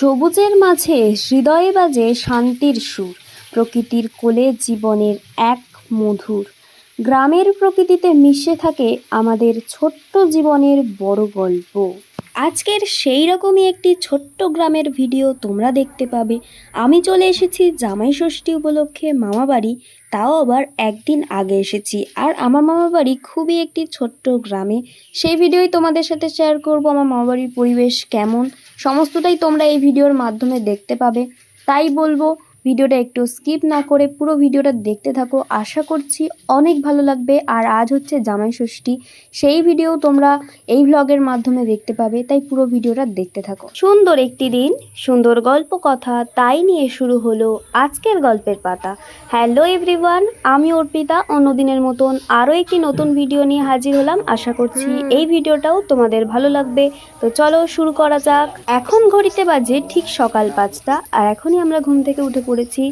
সবুজের মাঝে হৃদয়ে বাজে শান্তির সুর, প্রকৃতির কোলে জীবনের এক মধুর। গ্রামের প্রকৃতিতে মিশে থাকে আমাদের ছোট্ট জীবনের বড় গল্প। আজকের সেই রকমই একটি ছোট্ট গ্রামের ভিডিও তোমরা দেখতে পাবে। আমি চলে এসেছি জামাই ষষ্ঠী উপলক্ষে মামা বাড়ি তাও আবার একদিন আগে এসেছি। আর আমার মামা বাড়ি খুবই একটি ছোট্ট গ্রামে। সেই ভিডিওই তোমাদের সাথে শেয়ার করব আমার মামা বাড়ির পরিবেশ কেমন। সমস্তটাই তোমরা এই ভিডিওর মাধ্যমে দেখতে পাবে। তাই বলব ভিডিওটা একটু স্কিপ না করে পুরো ভিডিওটা দেখতে থাকো। আশা করছি অনেক ভালো লাগবে। আর আজ হচ্ছে জামাই ষষ্ঠী। সেই ভিডিও তোমরা এই ভ্লগের মাধ্যমে দেখতে পাবে। তাই পুরো ভিডিওটা দেখতে থাকো। সুন্দর একটি দিন সুন্দর গল্প কথা তাই নিয়ে শুরু হলো আজকের গল্পের পাতা। হ্যালো এভরিওয়ান আমি অর্পিতা। অন্যদিনের মতন আরও একটি নতুন ভিডিও নিয়ে হাজির হলাম। আশা করছি এই ভিডিওটাও তোমাদের ভালো লাগবে। তো চলো শুরু করা যাক। এখন ঘড়িতে বাজে ঠিক সকাল পাঁচটা। আর এখনই আমরা ঘুম থেকে উঠে পড়েছি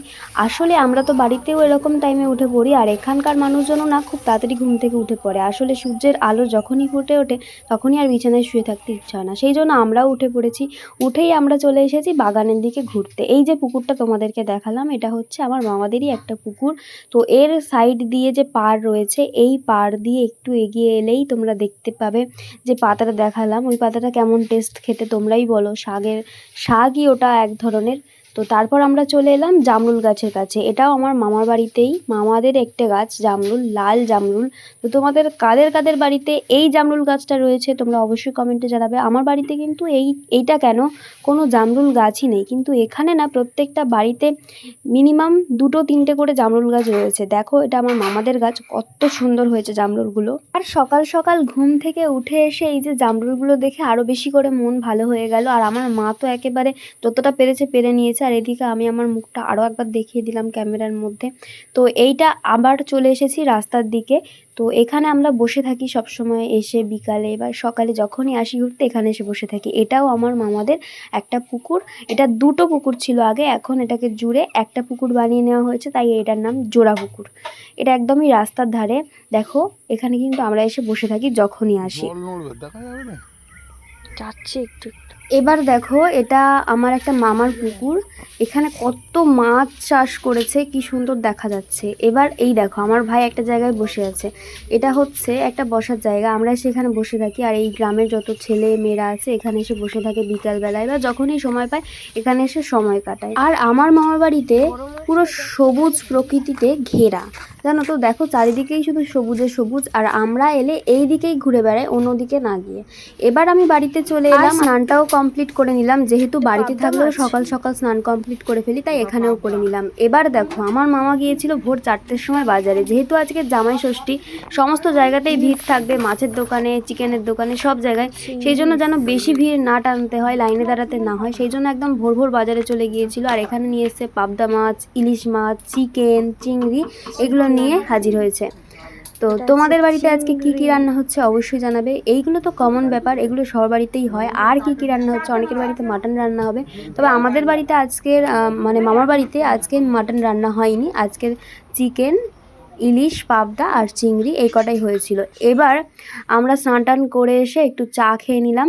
আসলে আমরা তো বাড়িতেও এরকম টাইমে উঠে পড়ি, আর এখানকার মানুষজনও না খুব তাড়াতাড়ি ঘুম থেকে উঠে পড়ে। আসলে সূর্যের আলো যখনই ফুটে ওঠে, তখনই আর বিছানায় শুয়ে থাকতে ইচ্ছা হয় না। সেই জন্য আমরাও উঠে পড়েছি। উঠেই আমরা চলে এসেছি বাগানের দিকে ঘুরতে। এই যে পুকুরটা তোমাদেরকে দেখালাম, এটা হচ্ছে আমার মামাদেরই একটা পুকুর। তো এর সাইড দিয়ে যে পাড় রয়েছে, এই পাড় দিয়ে একটু এগিয়ে এলেই তোমরা দেখতে পাবে যে পাতাটা দেখালাম। ওই পাতাটা কেমন টেস্ট খেতে তোমরাই বলো। শাগের শাকই ওটা এক ধরনের তো তারপর আমরা চলে এলাম জামরুল গাছের কাছে। এটাও আমার মামার বাড়িতেই, মামাদের একটা গাছ, জামরুল, লাল জামরুল। তো তোমাদের কাদের কাদের বাড়িতে এই জামরুল গাছটা রয়েছে তোমরা অবশ্যই কমেন্টে জানাবে। আমার বাড়িতে কিন্তু এই, এইটা কেন? কোনো জামরুল গাছই নেই। কিন্তু এখানে না প্রত্যেকটা বাড়িতে মিনিমাম দুটো, তিনটে করে জামরুল গাছ রয়েছে। দেখো, এটা আমার মামাদের গাছ, কত সুন্দর হয়েছে জামরুলগুলো। আর সকাল সকাল ঘুম থেকে উঠে এসে এই যে জামরুলগুলো দেখে আরও বেশি করে মন ভালো হয়ে গেল। আর আমার মা তো একেবারে যতটা পেরেছে, পেরে নিয়েছে। আর এদিকে আমি আমার মুখটা আরও একবার দেখিয়ে দিলাম ক্যামেরার মধ্যে। তো এইটা আবার চলে এসেছি রাস্তার দিকে। তো এখানে আমরা বসে থাকি সব সময় এসে বিকালে বা সকালে যখনই আসি ঘুরতে এখানে এসে বসে থাকি। এটাও আমার মামাদের একটা পুকুর। এটা দুটো পুকুর ছিল আগে এখন এটাকে জুড়ে একটা পুকুর বানিয়ে নেওয়া হয়েছে তাই এটার নাম জোড়া পুকুর। এটা একদমই রাস্তার ধারে। দেখো এখানে কিন্তু আমরা এসে বসে থাকি যখনই আসি। যাচ্ছে একটু। এবার দেখো, এটা আমার একটা মামার পুকুর। এখানে কত মাছ চাষ করেছে, কি সুন্দর দেখা যাচ্ছে। এবার এই দেখো, আমার ভাই একটা জায়গায় বসে আছে। এটা হচ্ছে একটা বসার জায়গা। আমরা সেখানে বসে থাকি আর এই গ্রামের যত ছেলে মেয়েরা আছে, এখানে এসে বসে থাকে বিকালবেলায় বা যখনই সময় পায়, এখানে এসে সময় কাটায়। আর আমার মামার বাড়িতে পুরো সবুজ প্রকৃতিতে ঘেরা। জানো তো দেখো চারিদিকেই শুধু সবুজে সবুজ আর আমরা এলে এই দিকেই ঘুরে বেড়াই অন্যদিকে না গিয়ে। এবার আমি বাড়িতে চলে এলাম স্নানটাও কমপ্লিট করে নিলাম। যেহেতু বাড়িতে থাকলেও সকাল সকাল স্নান কমপ্লিট করে ফেলি তাই এখানেও করে নিলাম। এবার দেখো আমার মামা গিয়েছিল ভোর চারটের সময় বাজারে। যেহেতু আজকে জামাই ষষ্ঠী সমস্ত জায়গাতেই ভিড় থাকবে মাছের দোকানে চিকেনের দোকানে সব জায়গায়। সেই জন্য যেন বেশি ভিড় না টানতে হয় লাইনে দাঁড়াতে না হয়। সেই জন্য একদম ভোর ভোর বাজারে চলে গিয়েছিল। আর এখানে নিয়ে এসছে পাবদা মাছ ইলিশ মাছ চিকেন চিংড়ি এগুলো নিয়ে হাজির হয়েছে। তো তোমাদের বাড়িতে আজকে কি কি রান্না হচ্ছে অবশ্যই জানাবে। এইগুলো তো কমন ব্যাপার, এগুলো সবার বাড়িতেই হয়। আর কি কি রান্না হচ্ছে? অনেকের বাড়িতে মাটন রান্না হবে। তবে আমাদের বাড়িতে আজকের মানে মামার বাড়িতে আজকে মাটন রান্না হয়নি। আজকের চিকেন ইলিশ, পাবদা আর চিংড়ি এই কটাই হয়েছিল। এবার আমরা স্নান টান করে এসে একটু চা খেয়ে নিলাম।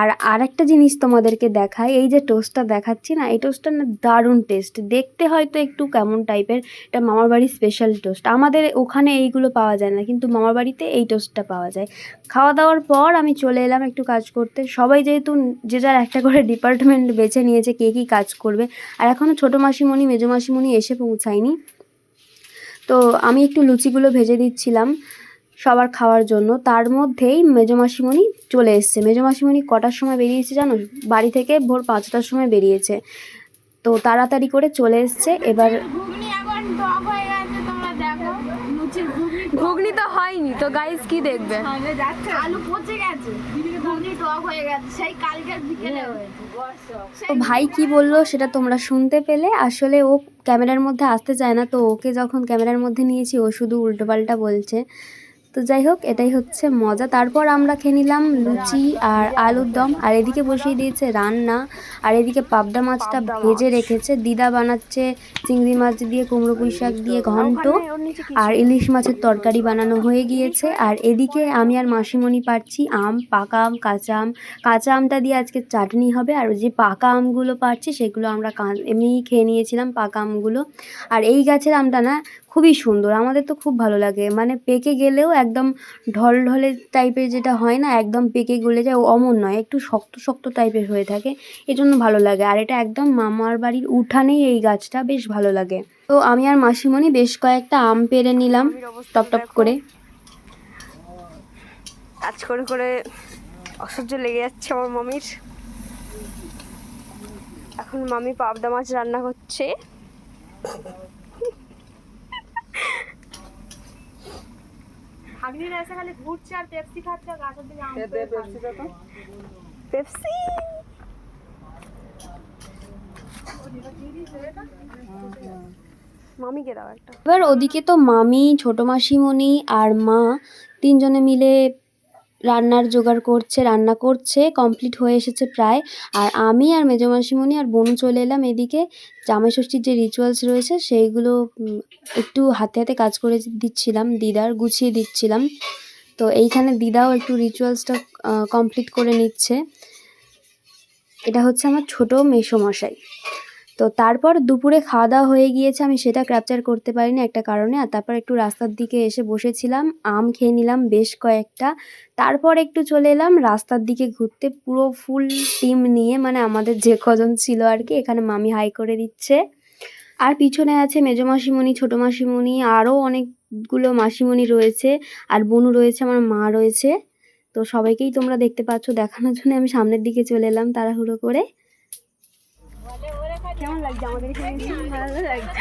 আর আরেকটা জিনিস তোমাদেরকে দেখাই, এই যে টোস্টটা দেখাচ্ছি না, এই টোস্টটা না দারুণ টেস্ট দেখতে হয়তো একটু কেমন টাইপের এটা মামার বাড়ির স্পেশাল টোস্ট আমাদের ওখানে এইগুলো পাওয়া যায় না, কিন্তু মামার বাড়িতে এই টোস্টটা পাওয়া যায়। খাওয়া দাওয়ার পর আমি চলে এলাম একটু কাজ করতে। সবাই যেহেতু যে যার একটা করে ডিপার্টমেন্ট বেছে নিয়েছে কে কী কাজ করবে। আর এখনও ছোটো মাসিমণি, মেজো মাসিমণি এসে পৌঁছায়নি। তো আমি একটু লুচিগুলো ভেজে দিচ্ছিলাম। সবার খাওয়ার জন্য। তার মধ্যেই মেজো মাসিমণি চলে এসছে। মেজো মাসিমণি কটার সময় বেরিয়েছে জানো? বাড়ি থেকে ভোর পাঁচটার সময় বেরিয়েছে। তো তাড়াতাড়ি করে চলে এসছে। এবার ঘুগনি হয়ে তো হয়নি তো গাইস কি দেখবে? আলু পচে গেছে। হয়ে গেছে। সেই কালকের বিকেলে তো ভাই কি বলল সেটা তোমরা শুনতে পেলে। আসলে ও ক্যামেরার মধ্যে আসতে চায় না তো ওকে যখন ক্যামেরার মধ্যে নিয়েছি ও শুধু উল্টোপাল্টা বলছে। তো যাই হোক, এটাই হচ্ছে মজা। তারপর আমরা খেয়ে নিলাম লুচি আর আলুর দম। আর এদিকে বসিয়ে দিয়েছে রান্না। আর এদিকে পাবদা মাছটা ভেজে রেখেছে। দিদা বানাচ্ছে চিংড়ি মাছ দিয়ে, কুমড়ো পুঁই শাক দিয়ে ঘন্ট। আর ইলিশ মাছের তরকারি বানানো হয়ে গিয়েছে। আর এদিকে আমি আর মাসিমণি পাচ্ছি আম, পাকা আম, কাঁচা আম। কাঁচা আমটা দিয়ে আজকে চাটনি হবে। আর যে পাকা আমগুলো পাচ্ছি সেগুলো আমরা এমনিই খেয়ে নিয়েছিলাম পাকা আমগুলো। আর এই গাছের আমটা না খুবই সুন্দর। আমাদের তো খুব ভালো লাগে। মানে পেকে গেলেও একদম ঢল ঢলে টাইপের যেটা হয় না, একদম পেকে গলে যায় অমন নয়, একটু শক্ত শক্ত টাইপের হয়ে থাকে। এই জন্য ভালো লাগে। আর এটা একদম মামার বাড়ির উঠানেই এই গাছটা বেশ ভালো লাগে। তো আমি আর মাসিমণি বেশ কয়েকটা আম পেরে নিলাম, টপ টপ করে। কাজ করে করে অসহ্য লেগে যাচ্ছে আমার মামির। এখন মামি পাবদা মাছ রান্না করছে। ভাগ্নিরা এসে খালি ঘুরছে আর পেপসি খাচ্ছে আর গাছের দিকে আম পেড়ে খাচ্ছে। পেপসি মামিকে দাও একটা এবার ওদিকে তো মামি ছোট মাসিমণি আর মা তিনজনে মিলে রান্নার জোগাড় করছে, রান্না করছে কমপ্লিট হয়ে এসেছে প্রায়। আর আমি আর মেজো মাসিমণি আর বোন চলে এলাম এদিকে। জামাই ষষ্ঠীর যে রিচুয়ালস রয়েছে, সেইগুলো একটু হাতে হাতে কাজ করে দিচ্ছিলাম, দিদার গুছিয়ে দিচ্ছিলাম। তো এইখানে দিদাও একটু রিচুয়ালসটা কমপ্লিট করে নিচ্ছে। এটা হচ্ছে আমার ছোটো ছোট মেসোমশাই। তো তারপর দুপুরে খাওয়া দাওয়া হয়ে গিয়েছে, আমি সেটা ক্যাপচার করতে পারিনি একটা কারণে। আর তারপর একটু রাস্তার দিকে এসে বসেছিলাম, আম খেয়ে নিলাম বেশ কয়েকটা। তারপর একটু চলে এলাম রাস্তার দিকে ঘুরতে, পুরো ফুল টিম নিয়ে মানে আমাদের যে কজন ছিল আর কি, এখানে মামি হাই করে দিচ্ছে। আর পিছনে আছে মেজো মাসিমণি, ছোটো মাসিমণি আরও অনেকগুলো মাসিমণি রয়েছে, আর বোনু রয়েছে, আমার মা রয়েছে। তো সবাইকেই তোমরা দেখতে পাচ্ছ, দেখানোর জন্য আমি সামনের দিকে চলে এলাম তাড়াহুড়ো করে। কেমন লাগছে? আমাদের এখানে ভালো লাগছে।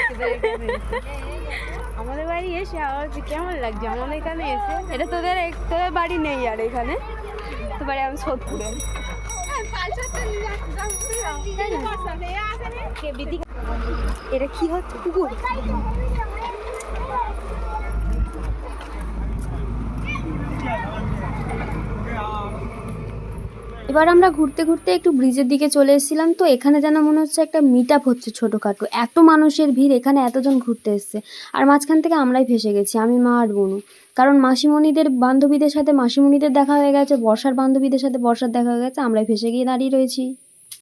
আমাদের বাড়ি এসে আবার কেমন লাগছে? আমাদের এখানে এসে এটা তোদের তোদের বাড়ি নেই আর এখানে? তো বাড়ি আমি সোদপুরে এটা কি হচ্ছে? কুকুর? এবার আমরা ঘুরতে ঘুরতে একটু ব্রিজের দিকে চলে এসেছিলাম, তো এখানে যেন মনে হচ্ছে একটা মিট আপ হচ্ছে ছোটোখাটো। এত মানুষের ভিড়, এখানে এতজন ঘুরতে এসছে। আর মাঝখান থেকে আমরাই ফেসে গেছি, আমি, মা আর বোনু কারণ মাসিমণিদের বান্ধবীদের সাথে, মাসিমণিদের দেখা হয়ে গেছে, বর্ষার বান্ধবীদের সাথে বর্ষার দেখা হয়ে গেছে, আমরাই ফেসে গিয়ে দাঁড়িয়ে রয়েছি।